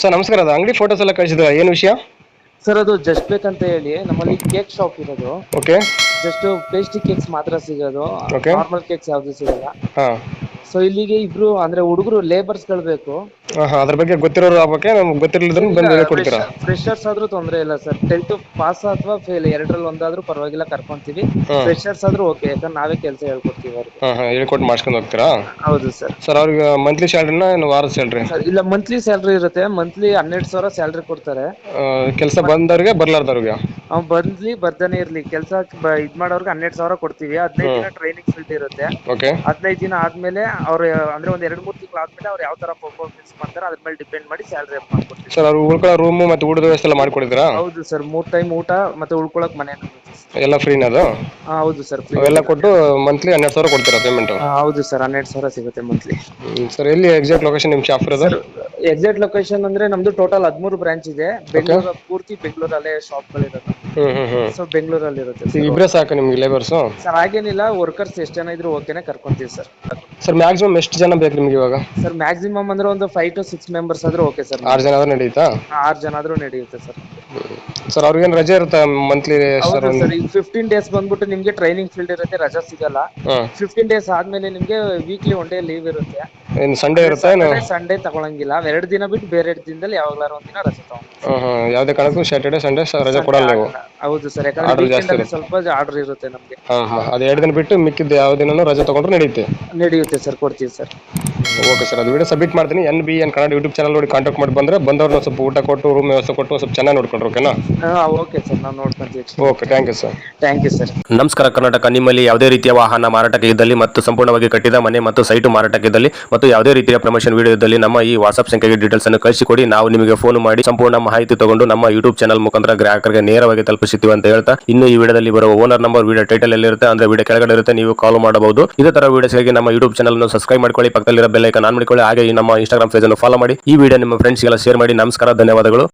Sir ನಮಸ್ಕಾರ. ಅದು ಅಂಗಡಿ ಫೋಟೋಸ್ ಎಲ್ಲ ಕಳಿಸಿದ್ರ ಏನು ವಿಷಯ? ಸರ್ ಅದು ಜಸ್ಟ್ ಬೇಕಂತ ಹೇಳಿ ನಮ್ಮಲ್ಲಿ ಕೇಕ್ ಶಾಪ್ ಇರೋದು. ಓಕೆ. ಜಸ್ಟ್ ಪೇಸ್ಟ್ರಿ ಕೇಕ್ಸ್ ಮಾತ್ರ ಸಿಗೋದು. Okay. ನಾರ್ಮಲ್ ಕೇಕ್ಸ್ ಯಾವ್ದು ಸಿಗಲ್ಲ. ಹಾಂ. ಸೊ ಇಲ್ಲಿಗೆ ಇಬ್ರು ಅಂದ್ರೆ ಹುಡುಗರು ಲೇಬರ್ಸ್ಗಳು ಬೇಕು. ಹಾಂ ಹಾ ಅದ್ರ ಬಗ್ಗೆ ಗೊತ್ತಿರೋರು ಆಗ್ಬೇಕೆ? ನಮ್ಗೆ ಗೊತ್ತಿರಲಿದ್ರು ಬಂದು ಹೇಳ್ಕೊಡ್ತೀರಾ ಫ್ರೆಶರ್ಸ್ ಆದ್ರೂ ತೊಂದ್ರೆ ಇಲ್ಲ ಸರ್. ಟೆಂತ್ ಪಾಸ್ ಅಥವಾ ಫೇಲ್ ಎರಡರಲ್ಲಿ ಒಂದಾದ್ರೂ ಪರವಾಗಿಲ್ಲ ಕರ್ಕೊಂತೀವಿ. ಫ್ರೆಶರ್ಸ್ ಆದ್ರೂ ಓಕೆ ಯಾಕಂದ್ರೆ ನಾವೇ ಕೆಲಸ ಹೇಳ್ಕೊಡ್ತೀವಿ ಅವ್ರಿಗೆ. ಹಾ ಹಾ ಹೇಳ್ಕೊಟ್ಟು ಮಾಡ್ಸ್ಕೊಂಡು ಹೋಗ್ತೀರಾ? ಹೌದು ಸರ್. ಸರ್ ಅವ್ರಿಗೆ ಮಂತ್ಲಿ ಸ್ಯಾಲ್ರಿನ ಏನು ವಾರದ ಸ್ಯಾಲ್ರಿ ಸರ್ ಇಲ್ಲ ಮಂತ್ಲಿ ಸ್ಯಾಲ್ರಿ ಇರುತ್ತೆ. ಮಂತ್ಲಿ ಹನ್ನೆರಡು ಸಾವಿರ ಸ್ಯಾಲ್ರಿ ಕೊಡ್ತಾರೆ. ಕೆಲಸ ಬಂದವ್ರಿಗೆ ಬರ್ಲಾರ್ದವ್ರಿಗೆ? ಅವ್ನು ಬಂದ್ಲಿ ಬರ್ದೇನೆ ಇರ್ಲಿ. ಕೆಲಸ ಇದ್ ಮಾಡೋರ್ಗೆ ಹನ್ನೆರಡು ಸಾವಿರ ಕೊಡ್ತೀವಿ. ಹದಿನೈದು ದಿನ ಟ್ರೈನಿಂಗ್ ಫೀಲ್ಡ್ ಇರುತ್ತೆ. ಓಕೆ ಹದಿನೈದು ದಿನ ಆದ್ಮೇಲೆ ಅವ್ರ ಅಂದ್ರೆ ಒಂದ್ ಎರಡ್ ಮೂರ್ ತಿಂಗಳು ಆದ್ಮೇಲೆ ಅವ್ರು ಯಾವ ತರ ಪರ್ಫಾರ್ಮೆನ್ಸ್ ಮಾಡ್ತಾರೆ ಅದ್ರ ಮೇಲೆ ಡಿಪೆಂಡ್ ಮಾಡಿ ಸ್ಯಾಲ್ರಿ ಅಪ್ ಮಾಡ್ಕೊಡ್ತೀವಿ. ಸರ್ ಅವ್ರು ಉಳ್ಕೊಳ್ಳೋ ರೂಮ್ ಮತ್ತೆ ಊಟದ ವ್ಯವಸ್ಥೆ ಎಲ್ಲ ಮಾಡಿಕೊಡಿದ್ರಾ ಹೌದು ಸರ್ ಮೂರ್ ಟೈಮ್ ಊಟ ಮತ್ತೆ ಉಳ್ಕೊಳಕ್ ಮನೆ ಎಲ್ಲ ಫ್ರೀನ ಅದು? ಹೌದು ಸರ್ ಫ್ರೀ ಅವೆಲ್ಲ ಕೊಟ್ಟು ಮಂತ್ಲಿ ಹನ್ನೆರಡು ಸಾವಿರ ಕೊಡ್ತೀರಾ ಪೇಮೆಂಟ್ ಹೌದು ಸರ್ ಹನ್ನೆರಡು ಸಾವಿರ ಸಿಗುತ್ತೆ ಮಂತ್ಲಿ ಸರ್ ಎಲ್ಲಿ ಎಕ್ಸಾಕ್ಟ್ ಲೊಕೇಶನ್ ನಿಮ್ಮ ಶಾಪ್ ಇರೋದು? ಎಕ್ಸಾಕ್ಟ್ ಲೊಕೇಶನ್ ಅಂದ್ರೆ ನಮ್ದು ಟೋಟಲ್ ಹದಿಮೂರು ಬ್ರಾಂಚ್ ಇದೆ. ಬೆಂಗಳೂರು ಪೂರ್ತಿ ಬೆಂಗಳೂರಲ್ಲೇ ಶಾಪ್ ಗಳಿರೋದು ಹ್ಞೂ ಹ್ಞೂ ಹ್ಞೂ ಸೊ ಬೆಂಗಳೂರಲ್ಲಿ ಇರುತ್ತೆ ಈಗ ಇಬ್ಬರೇ ಸಾಕು ನಿಮ್ಗೆ ಲೇಬರ್ಸ್ ಸರ್ ಹಾಗೇನಿಲ್ಲ ವರ್ಕರ್ಸ್ ಎಷ್ಟು ಜನ ಇದ್ರು ಓಕೆನೆ ಕರ್ಕೊಂತೀವಿ ಸರ್ ಸರ್ ಮ್ಯಾಕ್ಸಿಮಮ್ ಎಷ್ಟು ಜನ ಬೇಕು ನಿಮ್ಗೆ ಇವಾಗ? ಸರ್ ಮ್ಯಾಕ್ಸಿಮಮ್ ಅಂದ್ರೆ ಒಂದು ಫೈವ್ ಟು ಸಿಕ್ಸ್ ಮೆಂಬರ್ಸ್ ಆದ್ರೂ ಓಕೆ ಸರ್ ಆರು ಜನ ಆದ್ರೂ ನಡೆಯುತ್ತಾ? ಆರು ಜನ ಆದ್ರೂ ನಡೆಯುತ್ತೆ ಸರ್ ಸರ್ ಅವ್ರಿಗೇನು ರಜೆ ಇರುತ್ತಾ ಮಂತ್ಲಿ ಸರ್ ಹೌದು ಸರ್ ಈಗ ಫಿಫ್ಟೀನ್ ಡೇಸ್ ಬಂದ್ಬಿಟ್ಟು ನಿಮ್ಗೆ ಟ್ರೈನಿಂಗ್ ಫೀಲ್ಡ್ ಇರುತ್ತೆ ರಜಾ ಸಿಗಲ್ಲ. ಹಾಂ. ಫಿಫ್ಟೀನ್ ಡೇಸ್ ಆದ್ಮೇಲೆ ನಿಮ್ಗೆ ವೀಕ್ಲಿ ಒನ್ ಡೇ ಲೀವ್ ಇರುತ್ತೆ. ಏನು ಸಂಡೇ ಇರುತ್ತಾ ಏನು? ಸಂಡೇ ತಗೊಳಂಗಿಲ್ಲ. ಎರಡು ದಿನ ಬಿಟ್ಟು ಬೇರೆ ದಿನದಲ್ಲಿ ಯಾವಾಗ್ಲಾರು ಒಂದಿನ ರಜೆ ತಗೊಂಡು ಹಾಂ ಹಾಂ. ಯಾವುದೇ ಕಾರಣಕ್ಕೂ ಸ್ಯಾಟರ್ಡೆ ಸಂಡೇ ರಜೆ ಕೊಡಲ್ಲ ನೀವು? ಹೌದು ಸರ್ ಯಾಕಂದ್ರೆ Order weekend ಜಾಸ್ತಿ ಅಲ್ಲಿ ಸ್ವಲ್ಪ ಆರ್ಡರ್ ಇರುತ್ತೆ ನಮ್ಗೆ. ಹಾಂ ಹಾಂ. ಅದು ಎರಡು ದಿನ ಬಿಟ್ಟು ಮಿಕ್ಕಿದ್ದು ಯಾವ ದಿನನೂ ರಜೆ ತೊಗೊಂಡ್ರೆ ನಡೆಯುತ್ತೆ ನಡೆಯುತ್ತೆ ಸರ್ ಕೊಡ್ತೀವಿ ಸರ್ ಓಕೆ ಸರ್ ಅದು ವಿಡಿಯೋ ಸಬ್ಮಿಟ್ ಮಾಡ್ತೀನಿ. N B N Kannada YouTube channel ನೋಡಿ ಕಾಂಟ್ಯಾಕ್ಟ್ ಮಾಡಿ ಬಂದ್ರೆ ಬಂದವ್ರನ್ನ ಸ್ವಲ್ಪ ಊಟ ಕೊಟ್ಟು ರೂಮ್ ವ್ಯವಸ್ಥೆ ಕೊಟ್ಟು ಸ್ವಲ್ಪ ಚೆನ್ನಾಗಿ ನೋಡ್ಕೊಂಡ್ರು ಓಕೆನಾ ಓಕೆ ಸರ್ ನಾವು ನೋಡ್ಕೊಂತೀವಿ okay thank you sir thank you sir ನಮಸ್ಕಾರ ಕರ್ನಾಟಕ. ನಿಮ್ಮಲ್ಲಿ ಯಾವುದೇ ರೀತಿಯ ವಾಹನ ಮಾರಾಟಕ್ಕೆ ಇದ್ದಲ್ಲಿ ಮತ್ತು ಸಂಪೂರ್ಣವಾಗಿ ಕಟ್ಟಿದ ಮನೆ ಮತ್ತು ಸೈಟು ಮಾರಾಟಕ್ಕೆ ಇದ್ದಲ್ಲಿ ಮತ್ತು ಯಾವುದೇ ರೀತಿಯ ಪ್ರಮೋಷನ್ ವಿಡಿಯೋ ಇದ್ದಲ್ಲಿ ನಮ್ಮ ಈ ವಾಟ್ಸ್ಆಪ್ ಸಂಖ್ಯೆಗೆ ಡೀಟೇಲ್ಸ್ ಅನ್ನು ಕಳಿಸಿಕೊಡಿ. ನಾವು ನಿಮಗೆ ಫೋನ್ ಮಾಡಿ ಸಂಪೂರ್ಣ ಮಾಹಿತಿ ತಗೊಂಡು ನಮ್ಮ ಯೂಟ್ಯೂಬ್ ಚಾನಲ್ ಮುಖಾಂತರ ಗ್ರಾಹಕರಿಗೆ ನೇರವಾಗಿ ತಲುಪಿಸುತ್ತೀವಿ ಅಂತ ಹೇಳ್ತಾ ಇನ್ನು ಈ ವಿಡಿಯೋದಲ್ಲಿ ಬರುವ ಓನರ್ ನಂಬರ್ ವಿಡಿಯೋ ಟೈಟಲ್ ಎಲ್ಲಿರುತ್ತೆ ಅಂದ್ರೆ ವಿಡಿಯೋ ಕೆಳಗಡೆ ಇರುತ್ತೆ ನೀವು ಕಾಲ್ ಮಾಡಬಹುದು. ಇದೇ ತರ ವಿಡಿಯೋಸ್ಗಾಗಿ ನಮ್ಮ ಯೂಟ್ಯೂಬ್ ಚಾನಲ್ ಅನ್ನು ಸಬ್ಸ್ಕ್ರೈಬ್ ಮಾಡ್ಕೊಳ್ಳಿ. ಪಕ್ಕದಲ್ಲಿರೋ ಬೆಲ್ ಐಕನ್ ಆನ್ ಮಾಡಿಕೊಳ್ಳಿ. ಹಾಗೆ ನಮ್ಮ ಇನ್ಸ್ಟಾಗ್ರಾಮ್ ಅನ್ನು ಫಾಲೋ ಮಾಡಿ. ಈ ವಿಡಿಯೋ ನಿಮ್ಮ ಫ್ರೆಂಡ್ಸ್ಗೆಲ್ಲ ಶೇರ್ ಮಾಡಿ. ನಮಸ್ಕಾರ, ಧನ್ಯವಾದಗಳು.